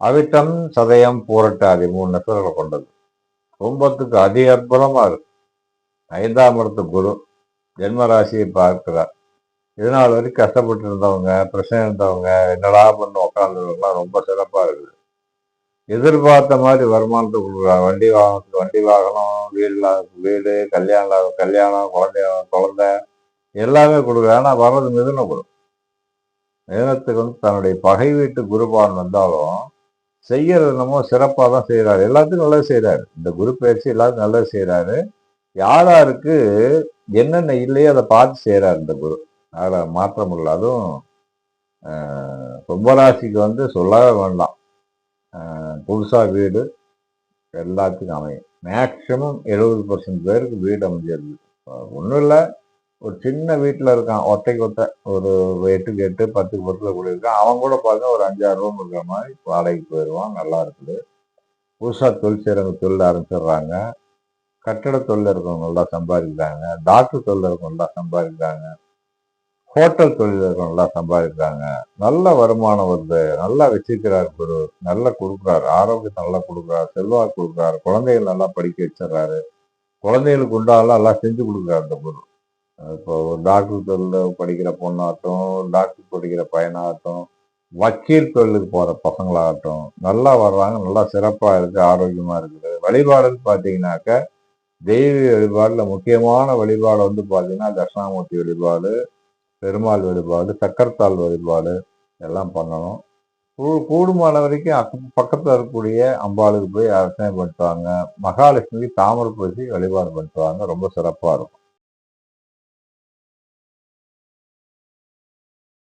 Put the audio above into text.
அவிட்டம் சதயம் பூரட்டாதி மூணு நட்சத்திரங்களை கொண்டது. கும்பத்துக்கு அதி அற்புதமா இருக்கு. ஐந்தாம் இடத்து குரு ஜென்ம ராசியை பார்க்கிறார். இதனால் வரைக்கும் கஷ்டப்பட்டு இருந்தவங்க பிரச்சனை இருந்தவங்க என்னடா பண்ணு உட்காந்துருவங்களாம் ரொம்ப சிறப்பாக இருக்குது. எதிர்பார்த்த மாதிரி வருமானத்தை கொடுக்குறாங்க. வண்டி வாகனத்துக்கு வண்டி வாகனம் வீடு வீடு கல்யாணம் கல்யாணம் குழந்தை குழந்தை எல்லாமே கொடுக்குறாங்க. ஆனால் வர்றது மிதுன குரு. மிதனத்துக்கு வந்து தன்னுடைய பகை வீட்டு குருபான் வந்தாலும் செய்கிறது என்னமோ சிறப்பாக தான் செய்கிறாரு எல்லாத்துக்கும் நல்லது செய்கிறாரு இந்த குரு பயிற்சி எல்லாத்துக்கும் நல்லது செய்கிறாரு யாராருக்கு என்னென்ன இல்லையோ அதை பார்த்து செய்கிறாரு இந்த குரு. அதில் மாற்றம் இல்லை. அதுவும் கும்பராசிக்கு வந்து சொல்லவே வேண்டாம். புதுசாக வீடு எல்லாத்துக்கும் அமையும். மேக்சிமம் எழுபது பர்சன்ட் பேருக்கு வீடு அமைஞ்சிருது. ஒன்றும் இல்லை. ஒரு சின்ன வீட்டில் இருக்கான் ஒத்தைக்கு ஒத்தை ஒரு எட்டுக்கு எட்டு பத்துக்கு பத்தில் கூட இருக்கான் அவன் கூட பார்த்தா ஒரு அஞ்சாறு ரூம் இருக்கிற மாதிரி வாடகைக்கு போயிடுவான் நல்லா இருக்குது. புதுசாக தொழில் செய்கிறவங்க தொழில் ஆரம்பிச்சிடுறாங்க. கட்டட தொழில் இருக்கவங்க நல்லா சம்பாதிக்கிறாங்க. டாக்டர் தொழில் இருக்கிறவங்க நல்லா சம்பாதிக்கிறாங்க. ஹோட்டல் தொழில் இருக்கிறவங்க நல்லா சம்பாதிக்கிறாங்க. நல்ல வருமானம் வருது. நல்லா வச்சிருக்கிறார் குரு. நல்லா கொடுக்குறாரு. ஆரோக்கியத்தை நல்லா கொடுக்குறாரு. செல்வாக்கு கொடுக்குறாரு. குழந்தைகள் நல்லா படிக்க வச்சிடுறாரு. குழந்தைகளுக்கு உண்டாலாம் நல்லா செஞ்சு கொடுக்குறாரு அந்த குரு. இப்போ ஒரு டாக்டர் தொழில் படிக்கிற பொண்ணாகட்டும் டாக்டர் படிக்கிற பையனாகட்டும் வக்கீல் தொழிலுக்கு போகிற பசங்களாகட்டும் நல்லா வர்றாங்க நல்லா சிறப்பாக இருக்குது ஆரோக்கியமாக இருக்குது. வழிபாடுன்னு பார்த்தீங்கன்னாக்க தெய்வீக வழிபாடில் முக்கியமான வழிபாடு வந்து பார்த்தீங்கன்னா தட்சிணாமூர்த்தி வழிபாடு பெருமாள் வழிபாடு சக்கரத்தாள் வழிபாடு எல்லாம் பண்ணணும். கூ- கூடுமான வரைக்கும் அக் பக்கத்தில் இருக்கக்கூடிய அம்பாளுக்கு போய் அர்ச்சனை பண்ணுவாங்க மகாலட்சுமிக்கு தாமரை பூசி வழிபாடு பண்ணிட்டுவாங்க ரொம்ப சிறப்பாக இருக்கும்.